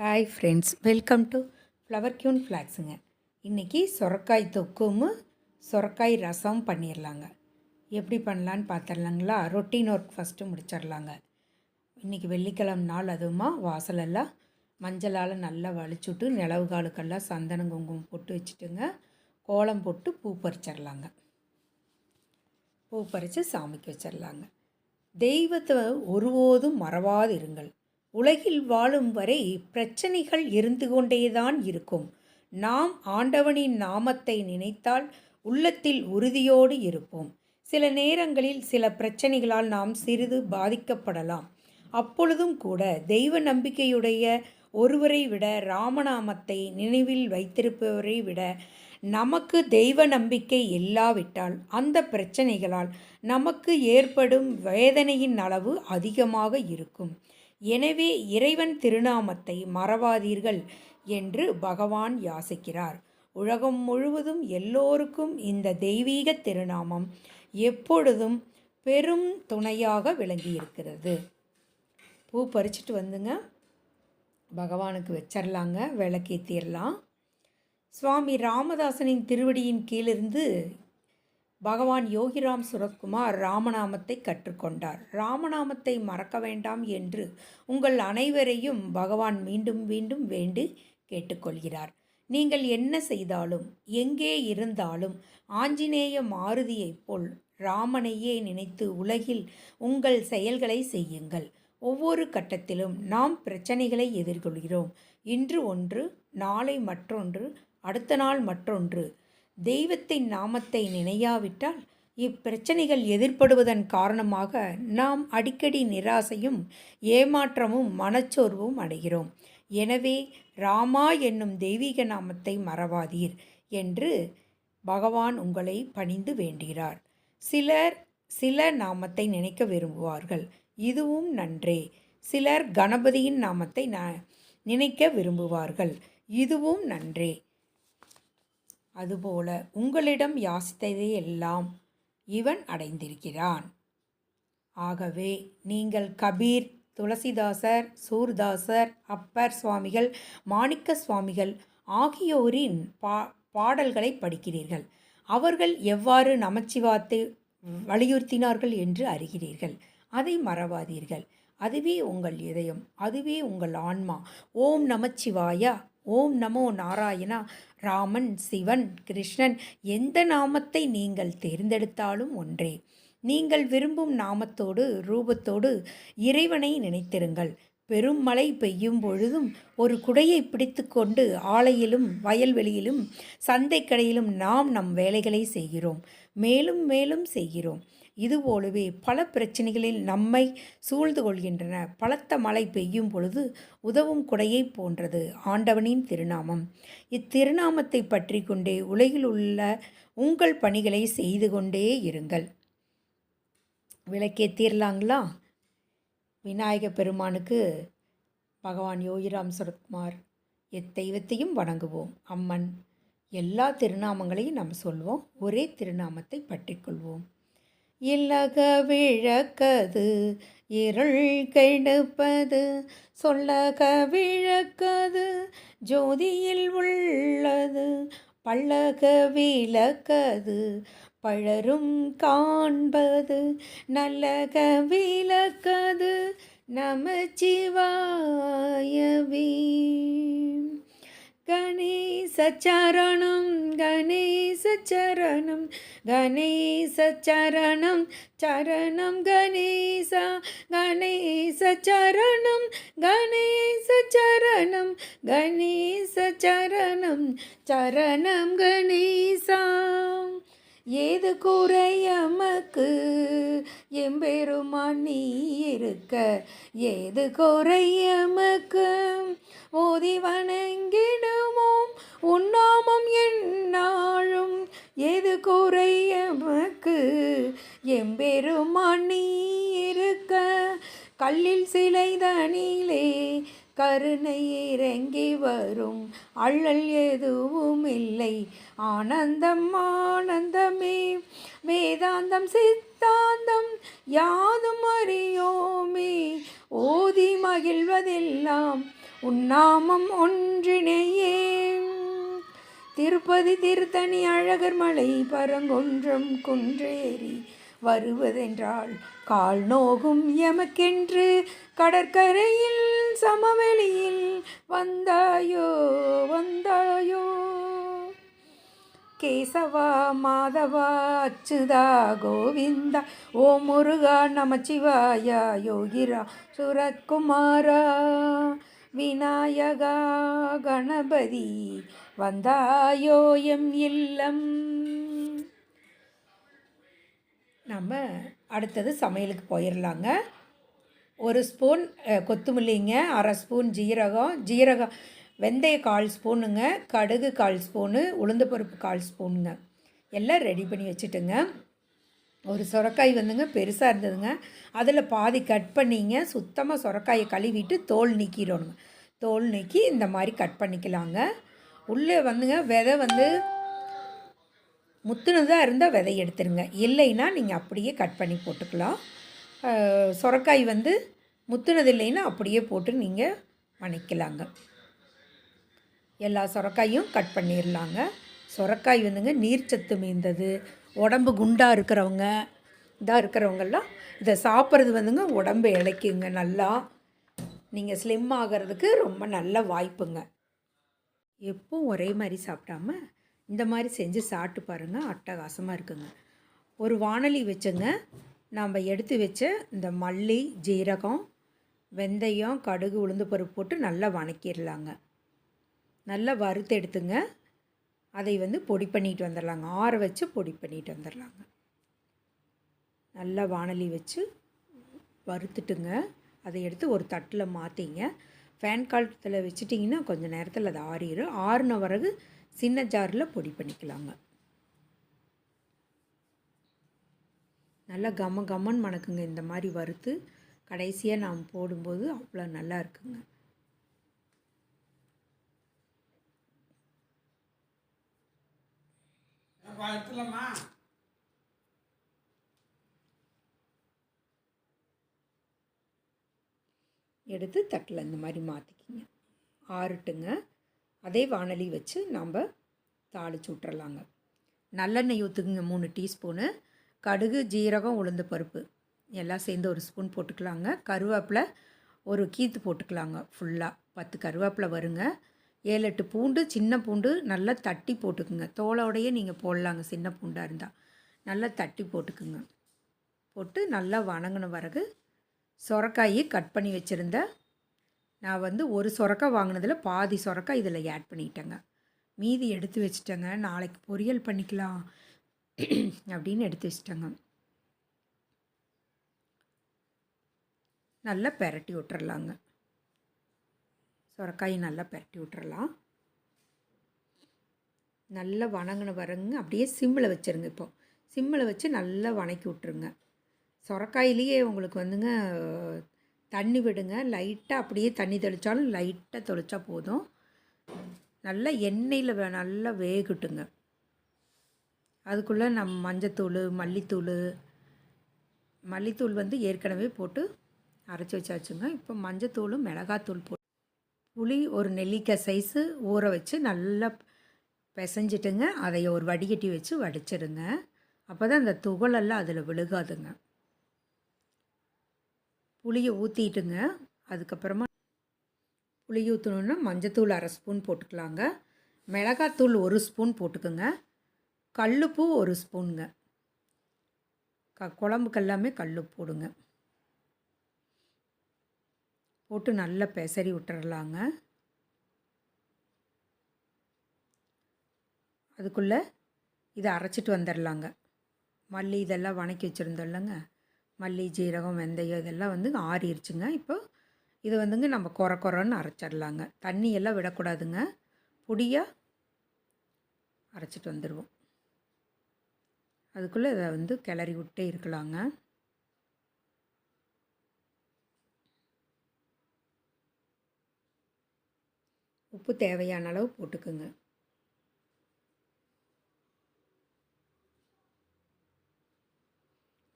Hi friends welcome to flower queen ஃப்ளாக்ஸுங்க இன்றைக்கி சொரக்காய் தொக்கும் சொரக்காய் ரசம் பண்ணிடலாங்க எப்படி பண்ணலான்னு பார்த்துடலாங்களா ரொட்டீன் ஒர்க் ஃபஸ்ட்டு முடிச்சிடலாங்க இன்றைக்கி வெள்ளிக்கிழமை நாள் அதுவுமா வாசலெல்லாம் மஞ்சளால் நல்லா வலிச்சுட்டு நிலவு காலுக்கெல்லாம் சந்தனம் குங்குமம் போட்டு வச்சுட்டுங்க கோலம் போட்டு பூ பறிச்சிடலாங்க பூ பறித்து சாமிக்கு வச்சிடலாங்க தெய்வத்தை ஒருபோதும் மறவாதிருங்கள் உலகில் வாழும் வரை பிரச்சனைகள் இருந்து கொண்டேதான் இருக்கும். நாம் ஆண்டவனின் நாமத்தை நினைத்தால் உள்ளத்தில் உறுதியோடு இருப்போம். சில நேரங்களில் சில பிரச்சனைகளால் நாம் சிறிது பாதிக்கப்படலாம். அப்பொழுதும் கூட தெய்வ நம்பிக்கையுடைய ஒருவரை விட ராமநாமத்தை நினைவில் வைத்திருப்பவரை விட நமக்கு தெய்வ நம்பிக்கை இல்லாவிட்டால் அந்த பிரச்சனைகளால் நமக்கு ஏற்படும் வேதனையின் அளவு அதிகமாக இருக்கும். எனவே இறைவன் திருநாமத்தை மறவாதீர்கள் என்று பகவான் யாசிக்கிறார். உலகம் முழுவதும் எல்லோருக்கும் இந்த தெய்வீக திருநாமம் எப்பொழுதும் பெரும் துணையாக விளங்கியிருக்கிறது. பூ பறிச்சுட்டு வந்துங்க. பகவானுக்கு வச்சிடலாங்க விளக்கேற்றிடலாம் சுவாமி ராமதாசனின் திருவடியின் கீழிருந்து பகவான் யோகிராம் சுரத்குமார் ராமநாமத்தை கற்றுக்கொண்டார். ராமநாமத்தை மறக்க வேண்டாம் என்று உங்கள் அனைவரையும் பகவான் மீண்டும் மீண்டும் வேண்டு கேட்டுக்கொள்கிறார். நீங்கள் என்ன செய்தாலும் எங்கே இருந்தாலும் ஆஞ்சநேய மாருதியைப் போல் ராமனையே நினைத்து உலகில் உங்கள் செயல்களை செய்யுங்கள். ஒவ்வொரு கட்டத்திலும் நாம் பிரச்சனைகளை எதிர்கொள்கிறோம். இன்று ஒன்று நாளை மற்றொன்று அடுத்த நாள் மற்றொன்று தெய்வத்தின் நாமத்தை நினையாவிட்டால் இப்பிரச்சனைகள் எதிர்ப்படுவதன் காரணமாக நாம் அடிக்கடி நிராசையும் ஏமாற்றமும் மனச்சோர்வும் அடைகிறோம். எனவே ராமா என்னும் தெய்வீக நாமத்தை மறவாதீர் என்று பகவான் உங்களை பணிந்து வேண்டுகிறார். சிலர் சில நாமத்தை நினைக்க விரும்புவார்கள். இதுவும் நன்றே. சிலர் கணபதியின் நாமத்தை ந நினைக்க விரும்புவார்கள். இதுவும் நன்றே. அதுபோல உங்களிடம் யாசித்ததையெல்லாம் இவன் அடைந்திருக்கிறான். ஆகவே நீங்கள் கபீர் துளசிதாசர் சூர்தாசர் அப்பர் சுவாமிகள் மாணிக்க சுவாமிகள் ஆகியோரின் பா பாடல்களை படிக்கிறீர்கள். அவர்கள் எவ்வாறு நமச்சிவாத்தை வலியுறுத்தினார்கள் என்று அறிகிறீர்கள். அதை மறவாதீர்கள். அதுவே உங்கள் இதயம் அதுவே உங்கள் ஆன்மா. ஓம் நமச்சிவாயா. ஓம் நமோ நாராயணா. ராமன் சிவன் கிருஷ்ணன் எந்த நாமத்தை நீங்கள் தேர்ந்தெடுத்தாலும் ஒன்றே. நீங்கள் விரும்பும் நாமத்தோடு ரூபத்தோடு இறைவனை நினைத்திருங்கள். பெரும் மழை பெய்யும் பொழுதும் ஒரு குடையை பிடித்து கொண்டு ஆலையிலும் வயல்வெளியிலும் சந்தைக்கடையிலும் நாம் நம் வேலைகளை செய்கிறோம். மேலும் மேலும் செய்கிறோம். இதுபோலவே பல பிரச்சனைகளில் நம்மை சூழ்ந்து கொள்கின்றன. பலத்த மழை பெய்யும் பொழுது உதவும் குடையை போன்றது ஆண்டவனின் திருநாமம். இத்திருநாமத்தை பற்றி கொண்டே உலகில் உள்ள உங்கள் பணிகளை செய்து கொண்டே இருங்கள். விளக்கே தீரலாங்களா விநாயக பெருமானுக்கு பகவான் யோகிராம் சரத்குமார் எத்தெய்வத்தையும் வணங்குவோம். அம்மன் எல்லா திருநாமங்களையும் நம்ம சொல்வோம். ஒரே திருநாமத்தை பற்றிக்கொள்வோம். இலக விழக்கது இருள் கெடுப்பது சொல்லக விழக்கது ஜோதியில் உள்ளது பல்லக விளக்கது பழரும் காண்பது நல்லக விளக்கது நமச்சிவாயவே. கணேசச்சரணம் கணேசச்சரணம் கணேசச்சரணம் சரணம் கணேசா கணேசச்சரணம் கணேசச்சரணம் கணேசச்சரணம் சரணம் கணேசா. ஏது குறையமக்கு எம்பெருமான் நீ இருக்க. ஏது குறையமக்கு ஓதி வணங்கிடுமோம் உன்னாமம் என்னாலும். எது குறையமக்கு எம்பெருமான் நீ இருக்க. கல்லில் சிலைதனிலே கருணை இறங்கி வரும். அள்ளல் எதுவும் இல்லை. ஆனந்தம் ஆனந்தமே. வேதாந்தம் சித்தாந்தம் யாதும் அறியோமே. ஓதி மகிழ்வதெல்லாம் உன்னாமம் ஒன்றினையே. திருப்பதி திருத்தணி அழகர் மலை பரங்கொன்றம் குன்றேறி வருவதென்றால் கால் நோகும் எமக்கென்று கடற்கரையில் சமவெளியில் வந்தாயோ வந்தாயோ? கேசவா மாதவா அச்சுதா கோவிந்தா ஓ முருகா நமச்சிவாயா யோகிரா சுரத்குமாரா விநாயகா கணபதி வந்தாயோ எம் இல்லம்? நம்ம அடுத்தது சமையலுக்கு போயிடலாங்க ஒரு ஸ்பூன் கொத்தமல்லிங்க அரை ஸ்பூன் ஜீரகம் ஜீரகம் வெந்தய கால் ஸ்பூனுங்க கடுகு கால் ஸ்பூனு உளுந்து பருப்பு கால் ஸ்பூனுங்க. எல்லாம் ரெடி பண்ணி வச்சுட்டுங்க. ஒரு சுரக்காய் வந்துங்க பெருசாக இருந்ததுங்க. அதில் பாதி கட் பண்ணிங்க சுத்தமாக சுரக்காயை கழுவிட்டு தோல் நீக்கிடணுங்க. தோல் நீக்கி இந்த மாதிரி கட் பண்ணிக்கலாங்க. உள்ளே வந்துங்க விதை வந்து முத்துனதாக இருந்தால் விதை எடுத்துருங்க. இல்லைன்னா நீங்கள் அப்படியே கட் பண்ணி போட்டுக்கலாம். சொரக்காய் வந்து முத்துனது இல்லைன்னா அப்படியே போட்டு நீங்கள் வணக்கலாங்க. எல்லா சுரக்காயும் கட் பண்ணிடலாங்க சுரக்காய் வந்துங்க நீர்ச்சத்து மீந்தது உடம்பு குண்டாக இருக்கிறவங்க இதாக இருக்கிறவங்கெல்லாம் இதை சாப்பிட்றது வந்துங்க உடம்பு இழைக்குங்க நல்லா. நீங்கள் ஸ்லிம் ஆகிறதுக்கு ரொம்ப நல்ல வாய்ப்புங்க. எப்பவும் ஒரே மாதிரி சாப்பிடாம இந்த மாதிரி செஞ்சு சாப்பிட்டு பாருங்கள் அட்டகாசமாக இருக்குங்க. ஒரு வாணலி வச்சுங்க. நம்ம எடுத்து வச்ச இந்த மல்லி ஜீரகம் வெந்தயம் கடுகு உளுந்து பருப்பு போட்டு நல்லா வணக்கிடலாங்க நல்லா வறுத்து எடுத்துங்க. அதை வந்து பொடி பண்ணிட்டு வந்துடலாங்க ஆற வச்சு பொடி பண்ணிட்டு வந்துடலாங்க நல்லா வாணலி வச்சு வறுத்துட்டுங்க. அதை எடுத்து ஒரு தட்டில் மாற்றிங்க ஃபேன் காலத்தில் வச்சுட்டிங்கன்னா கொஞ்சம் நேரத்தில் அது ஆறிடும் ஆறின பிறகு சின்ன ஜாரில் பொடி பண்ணிக்கலாங்க. நல்லா கம கமன்னு மணக்குங்க. இந்த மாதிரி வறுத்து கடைசியாக நாம் போடும்போது அவ்வளோ நல்லா இருக்குங்க. எடுத்து தட்டில் இந்த மாதிரி மாற்றிக்கிங்க ஆறட்டுங்க. அதே வாணலி வச்சு நாம் தாளிச்சு விட்றலாங்க நல்லெண்ணெய் ஊற்றுக்குங்க மூணு டீஸ்பூனு. கடுகு ஜீரகம் உளுந்து பருப்பு. எல்லாம் சேர்ந்து ஒரு ஸ்பூன் போட்டுக்கலாங்க. கருவேப்பிலை ஒரு கீத்து போட்டுக்கலாங்க ஃபுல்லாக பத்து கருவேப்பிலை வருங்க. ஏழு எட்டு பூண்டு சின்ன பூண்டு நல்லா தட்டி போட்டுக்குங்க. தோலோடையே நீங்கள் போடலாங்க சின்ன பூண்டாக இருந்தால் நல்லா தட்டி போட்டுக்குங்க. போட்டு நல்லா வணங்கின பிறகு சொரக்காயை கட் பண்ணி வச்சுருந்த நான் வந்து ஒரு சொரக்கா வாங்கினதில் பாதி சொரக்கா இதில் ஆட் பண்ணிட்டேங்க. மீதி எடுத்து வச்சுட்டேங்க. நாளைக்கு பொரியல் பண்ணிக்கலாம் அப்படின்னு எடுத்து வச்சிட்டேங்க. நல்லா பெரட்டி விட்டுறலாங்க. சொரக்காயை நல்லா பெரட்டி விட்டுறலாம். நல்லா வணங்கின வரங்க அப்படியே சிம்மில் வச்சுருங்க இப்போ. சிம்மில் வச்சு நல்லா வணக்கி விட்ருங்க சொரக்காயிலேயே உங்களுக்கு வந்துங்க தண்ணி விடுங்க. லைட்டாக அப்படியே தண்ணி தெளித்தாலும் லைட்டாக தெளித்தா போதும். நல்லா எண்ணெயில் நல்லா வேகட்டுங்க. அதுக்குள்ளே நம்ம மஞ்சத்தூள் மல்லித்தூள் மல்லித்தூள் வந்து ஏற்கனவே போட்டு அரைச்சி வச்சாச்சுங்க. இப்போ மஞ்சத்தூளும் மிளகாத்தூள் போட்டு புளி ஒரு நெல்லிக்காய் சைஸு ஊற வச்சு நல்லா பிசைஞ்சிட்டுங்க. அதை ஒரு வடிகட்டி வச்சு வடிச்சிடுங்க அப்போ தான் அந்த துகளெல்லாம் அதில் விழுகாதுங்க. புளியை ஊற்றிட்டுங்க அதுக்கப்புறமா புளி ஊற்றணுன்னா மஞ்சத்தூள் அரை ஸ்பூன் போட்டுக்கலாங்க. மிளகாத்தூள் ஒரு ஸ்பூன் போட்டுக்கோங்க. கல்லுப்பு ஒரு ஸ்பூனுங்க. க குழம்புக்கு எல்லாமே கல் போடுங்க. போட்டு நல்லா பெசரி விட்டுறலாங்க. அதுக்குள்ளே இதை அரைச்சிட்டு வந்துடலாங்க. மல்லி இதெல்லாம் வணக்கி வச்சுருந்தோம்லங்க மல்லி ஜீரகம் வெந்தயம் இதெல்லாம் வந்து ஆறிடுச்சுங்க இப்போ இது வந்துங்க நம்ம குறை குறைன்னு அரைச்சிடலாங்க. தண்ணி எல்லாம் விடக்கூடாதுங்க. பொடியாக அரைச்சிட்டு வந்துடுவோம் அதுக்குள்ளே இதை வந்து கிளறி விட்டே இருக்கலாங்க. உப்பு தேவையான அளவு போட்டுக்குங்க.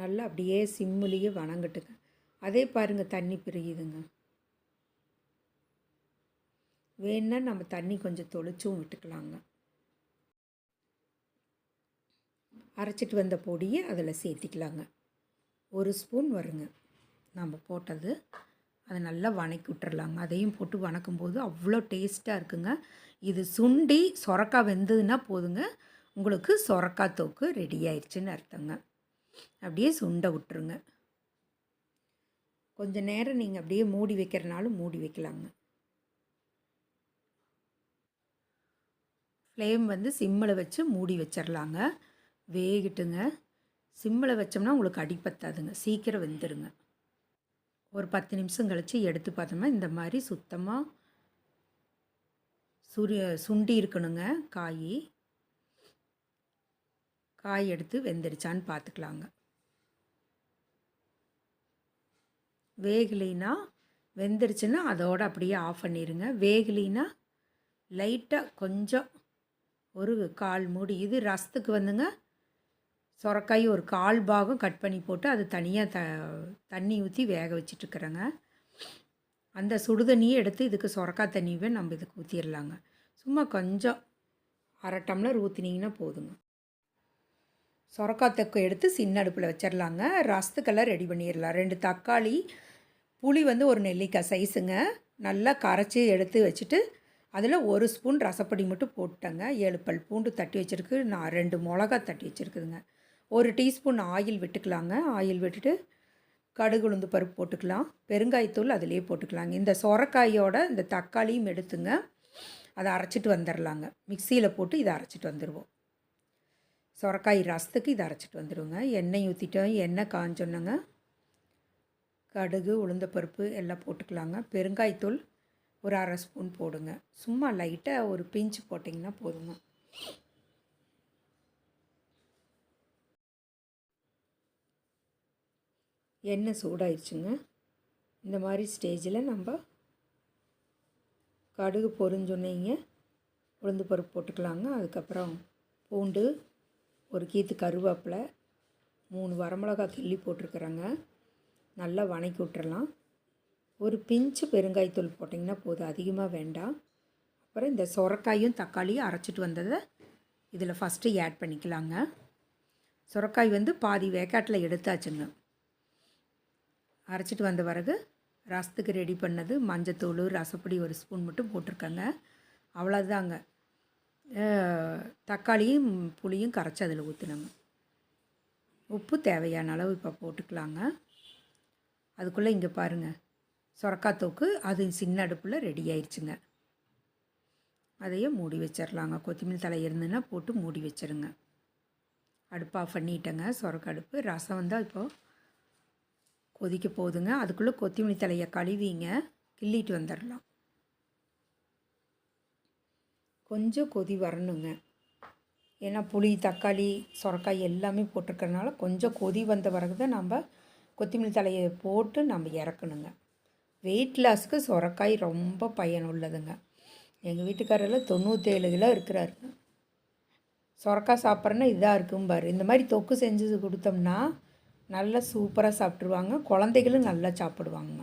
நல்லா அப்படியே சிம்முலேயே வணங்கட்டுங்க. அதே பாருங்கள் தண்ணி பிரியுதுங்க. வேணுன்னா நம்ம தண்ணி கொஞ்சம் தொளிச்சும் விட்டுக்கலாங்க. அரைச்சிட்டு வந்த பொடியை அதில் சேர்த்திக்கலாங்க. ஒரு ஸ்பூன் வருங்க. நம்ம போட்டது அதை நல்லா வணக்கி விட்டுறலாங்க. அதையும் போட்டு வணக்கும்போது அவ்வளோ டேஸ்ட்டாக இருக்குங்க. இது சுண்டி சொரக்காய் வெந்ததுன்னா போதுங்க. உங்களுக்கு சொரக்காய் தோக்கு ரெடி ஆயிடுச்சுன்னு அர்த்தங்க. அப்படியே சுண்ட விட்டுருங்க. கொஞ்ச நேரம் நீங்கள் அப்படியே மூடி வைக்கிறனாலும் மூடி வைக்கலாங்க. ஃப்ளேம் வந்து சிம்மில் வச்சு மூடி வச்சிடலாங்க வேகிட்டுங்க. சிம்மில் வச்சோம்னா உங்களுக்கு அடி பத்தாதுங்க. சீக்கிரம் வெந்துடுங்க ஒரு பத்து நிமிஷம் கழித்து எடுத்து பார்த்தோம்னா இந்த மாதிரி சுத்தமாக சுரிய சுண்டி இருக்கணுங்க காய். காய் எடுத்து வெந்துருச்சான்னு பார்த்துக்கலாங்க. வேகலைனா வெந்துருச்சுன்னா அதோடு அப்படியே ஆஃப் பண்ணிடுங்க வேகலினா லைட்டாக கொஞ்சம் ஒரு கால் மூடி இது ரசத்துக்கு வந்துங்க. சொரக்காய் ஒரு கால் பாகம் கட் பண்ணி போட்டு அது தனியாக த தண்ணி ஊற்றி வேக வச்சிட்ருக்குறேங்க அந்த சுடுதண்ணியை எடுத்து இதுக்கு சொரக்காய் தண்ணியவே நம்ம இதுக்கு ஊற்றிடலாங்க சும்மா கொஞ்சம் அரை டம்ளர் ஊற்றினீங்கன்னா போதுங்க. சொரக்காய் தொக்கு எடுத்து சின்ன அடுப்பில் வச்சிடலாங்க ரசத்துக்கெல்லாம் ரெடி பண்ணிடலாம் ரெண்டு தக்காளி புளி வந்து ஒரு நெல்லிக்காய் சைஸுங்க. நல்லா கரைச்சி எடுத்து வச்சுட்டு அதில் ஒரு ஸ்பூன் ரசப்பொடி மட்டும் போட்டுட்டேங்க. ஏழு பல் பூண்டு தட்டி வச்சுருக்கு. நான் ரெண்டு மிளகா தட்டி வச்சுருக்குதுங்க. ஒரு டீஸ்பூன் ஆயில் விட்டுக்கலாங்க. ஆயில் விட்டுட்டு கடுகு உளுந்து பருப்பு போட்டுக்கலாம். பெருங்காயத்தூள் அதிலே போட்டுக்கலாங்க. இந்த சொரக்காயோட இந்த தக்காளியும் எடுத்துங்க. அதை அரைச்சிட்டு வந்துடலாங்க மிக்சியில் போட்டு இதை அரைச்சிட்டு வந்துடுவோம் சொரக்காய் ரசத்துக்கு இதை அரைச்சிட்டு வந்துடுவோங்க எண்ணெய் ஊற்றிட்டோம் எண்ணெய் காஞ்சோன்னங்க கடுகு உளுந்தப்பருப்பு எல்லாம் போட்டுக்கலாங்க. பெருங்காயத்தூள் ஒரு அரை ஸ்பூன் போடுங்க. சும்மா லைட்டாக ஒரு பிஞ்சு போட்டிங்கன்னா போதுங்க. எண்ணெய் சூடாயிடுச்சுங்க இந்த மாதிரி ஸ்டேஜில் நம்ம கடுகு பொறிஞ்சொன்னீங்க உளுந்து பருப்பு போட்டுக்கலாங்க. அதுக்கப்புறம் பூண்டு ஒரு கீத்து கருவேப்பிலை மூணு வரமிளகா கிள்ளி போட்டிருக்குறேங்க. நல்லா வணக்கி விட்டுறலாம். ஒரு பிஞ்சு பெருங்காயத்தூள் போட்டிங்கன்னா போதும் அதிகமாக வேண்டாம். அப்புறம் இந்த சுரக்காயும் தக்காளியும் அரைச்சிட்டு வந்ததை இதில் ஃபஸ்ட்டு ஆட் பண்ணிக்கலாங்க. சுரக்காய் வந்து பாதி வேக்காட்டில் எடுத்தாச்சுங்க. அரைச்சிட்டு வந்த பிறகு ரசத்துக்கு ரெடி பண்ணது மஞ்சத்தூள் ரசப்பொடி ஒரு ஸ்பூன் மட்டும் போட்டிருக்கேங்க. அவ்வளோதாங்க தக்காளியும் புளியும் கரைச்சி அதில் ஊற்றுனங்க உப்பு தேவையான அளவு இப்போ போட்டுக்கலாங்க. அதுக்குள்ளே இங்கே பாருங்கள் சொரக்காய் தோக்கு அது சின்ன அடுப்பில் ரெடி ஆயிடுச்சுங்க அதையும் மூடி வச்சிடலாங்க கொத்தமல்லி தலை இருந்துன்னா போட்டு மூடி வச்சிருங்க. அடுப்பு ஆஃப் பண்ணிட்டேங்க. சுரக்க அடுப்பு. ரசம் வந்தால் இப்போது கொதிக்க போகுதுங்க அதுக்குள்ளே கொத்தமல்லி தலையை கழுவிங்க. கிள்ளிட்டு வந்துடலாம் கொஞ்சம் கொதி வரணுங்க. ஏன்னா புளி தக்காளி சுரக்காய் எல்லாமே போட்டிருக்கறனால கொஞ்சம் கொதி வந்த பிறகு தான் நம்ம கொத்தமல்லி தலையை போட்டு நம்ம இறக்கணுங்க. வெயிட் லாஸ்க்கு சொரக்காய் ரொம்ப பயனுள்ளதுங்க. எங்கள் வீட்டுக்காரெல்லாம் தொண்ணூற்றேழு கிலோ இருக்கிறாருங்க சொரக்காய் சாப்பிட்றேன்னா இதாக இருக்கும் பாரு. இந்த மாதிரி தொக்கு செஞ்சு கொடுத்தோம்னா நல்லா சூப்பராக சாப்பிட்ருவாங்க குழந்தைகளும் நல்லா சாப்பிடுவாங்க.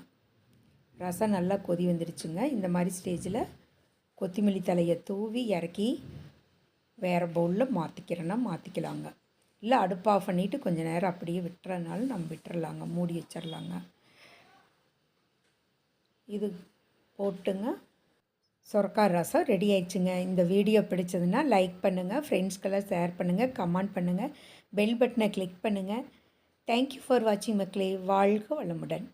ரசம் நல்லா கொதி வந்துடுச்சுங்க இந்த மாதிரி ஸ்டேஜில் கொத்தமல்லி தலையை தூவி இறக்கி வேறு பவுலில் மாற்றிக்கிறேன்னா மாற்றிக்கலாங்க இல்லை அடுப்பு ஆஃப் பண்ணிவிட்டு கொஞ்சம் நேரம் அப்படியே விட்டுறனாலும் நம்ம விட்டுறலாங்க. மூடி வச்சிடலாங்க. இது போட்டுங்க. சொரக்காய் ரசம் ரெடி ஆயிடுச்சுங்க. இந்த வீடியோ பிடிச்சதுன்னா லைக் பண்ணுங்கள் ஃப்ரெண்ட்ஸ்க்கெல்லாம் ஷேர் பண்ணுங்கள் கமெண்ட் பண்ணுங்கள் பெல் பட்டனை கிளிக் பண்ணுங்கள் தேங்க்யூ ஃபார் வாட்சிங் மக்களே. வாழ்க வளமுடன்.